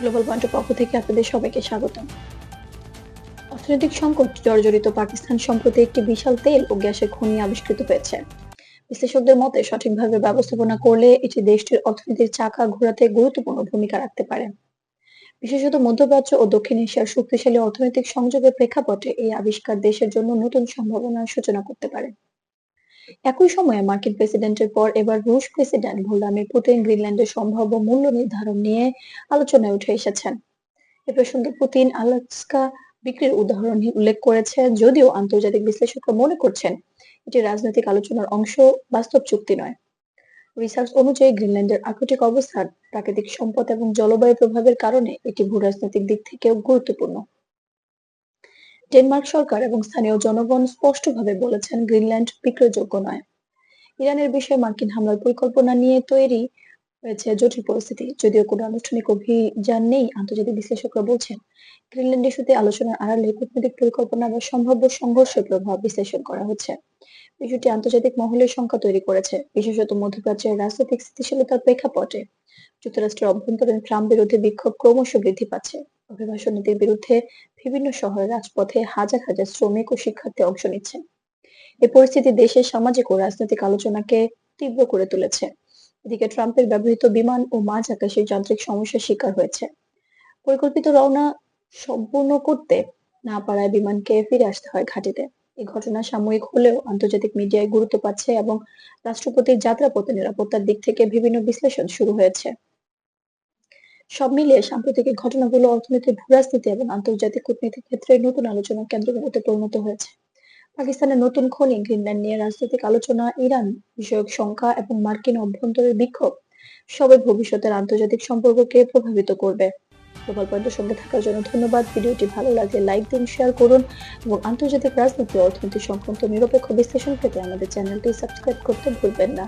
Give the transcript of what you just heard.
Global পয়েন্টের পক্ষ থেকে আপনাদের সবাইকে স্বাগতম। অর্থনৈতিক সংকট জর্জরিত পাকিস্তান সম্প্রতি একটি বিশাল তেল ও গ্যাসের খনি আবিষ্কৃত হয়েছে। বিশ্লেষকদের মতে, সঠিকভাবে ব্যবস্থাপনা করলে এটি দেশটির অর্থনীতির চাকা ঘোরাতে গুরুত্বপূর্ণ ভূমিকা রাখতে পারে। বিশেষত মধ্যপ্রাচ্য ও দক্ষিণ এশিয়ার শক্তিশালী অর্থনৈতিক সংযোগের প্রেক্ষাপটে এই আবিষ্কার দেশের জন্য নতুন সম্ভাবনার সূচনা করতে পারে। একই সময়ে মার্কিন প্রেসিডেন্টের পর এবার রুশ প্রেসিডেন্ট ভ্লাদিমির পুতিন গ্রিনল্যান্ডের সম্ভাব্য মূল্য নির্ধারণ নিয়ে আলোচনায় উঠে এসেছেন। এ প্রসঙ্গে পুতিন আলাস্কা বিক্রির উদাহরণ উল্লেখ করেছে, যদিও আন্তর্জাতিক বিশ্লেষকরা মনে করছেন এটি রাজনৈতিক আলোচনার অংশ, বাস্তব চুক্তি নয়। রিসার্চ অনুযায়ী গ্রিনল্যান্ডের আকৃতিক অবস্থান, প্রাকৃতিক সম্পদ এবং জলবায়ু প্রভাবের কারণে এটি ভূরাজনৈতিক দিক থেকেও গুরুত্বপূর্ণ। ডেনমার্ক সরকার এবং স্থানীয় জনগণ স্পষ্টভাবে বলেছেন গ্রিনল্যান্ড বিক্রয়যোগ্য নয়। ইরানের বিষয়ে মার্কিন হামলার পরিকল্পনা নিয়ে তৈরি হয়েছে জটিল পরিস্থিতি। যদিও কোনো আনুষ্ঠানিক অভিযান নেই, আন্তর্জাতিক বিশ্লেষকরা বলছেন, গ্রিনল্যান্ড ইস্যুতে আলোচনার আড়ালে কূটনৈতিক পরিকল্পনা বা সম্ভাব্য সংঘর্ষের প্রভাব বিশ্লেষণ করা হচ্ছে। বিষয়টি আন্তর্জাতিক মহলের সংখ্যা তৈরি করেছে, বিশেষত মধ্যপ্রাচ্যের রাজনৈতিক স্থিতিশীলতার প্রেক্ষাপটে। যুক্তরাষ্ট্রের অভ্যন্তরীণ ট্রাম্প বিরোধী বিক্ষোভ ক্রমশ বৃদ্ধি পাচ্ছে। অভিবাসন নীতির বিরুদ্ধে বিভিন্ন শহরের রাজপথে হাজার হাজার শ্রমিক ও শিক্ষার্থী অংশ নিচ্ছে। এই পরিস্থিতি দেশের সামাজিক ও রাজনৈতিক আলোচনাকে তীব্র করে তুলেছে। এদিকে ট্রাম্পের ব্যবহৃত বিমান ও মাঝ আকাশে যান্ত্রিক সমস্যার শিকার হয়েছে। পরিকল্পিত রওনা সম্পূর্ণ করতে না পারায় বিমানকে ফিরে আসতে হয় ঘাঁটিতে। এই ঘটনা সাময়িক হলেও আন্তর্জাতিক মিডিয়ায় গুরুত্ব পাচ্ছে এবং রাষ্ট্রপতির যাত্রাপথে নিরাপত্তার দিক থেকে বিভিন্ন বিশ্লেষণ শুরু হয়েছে। সব মিলিয়ে সাম্প্রতিক ঘটনাগুলো অর্থনীতির ভূরাজনীতি এবং আন্তর্জাতিক কূটনীতির ক্ষেত্রে নতুন আলোচনার কেন্দ্রবিন্দুতে পরিণত হয়েছে। পাকিস্তানের নতুন খনি গ্রিনল্যান্ড নিয়ে রাজনৈতিক আলোচনা, ইরান বিষয়ক শঙ্কা এবং মার্কিন অভ্যন্তরীণ বিক্ষোভ, সবই ভবিষ্যতের আন্তর্জাতিক সম্পর্ককে প্রভাবিত করবে। গ্লোবাল পয়েন্টের সঙ্গে থাকার জন্য ধন্যবাদ। ভিডিওটি ভালো লাগলে লাইক দিন, শেয়ার করুন এবং আন্তর্জাতিক রাজনীতি অর্থনীতি সংক্রান্ত নিরপেক্ষ বিশ্লেষণ পেতে আমাদের চ্যানেলটি সাবস্ক্রাইব করতে ভুলবেন না।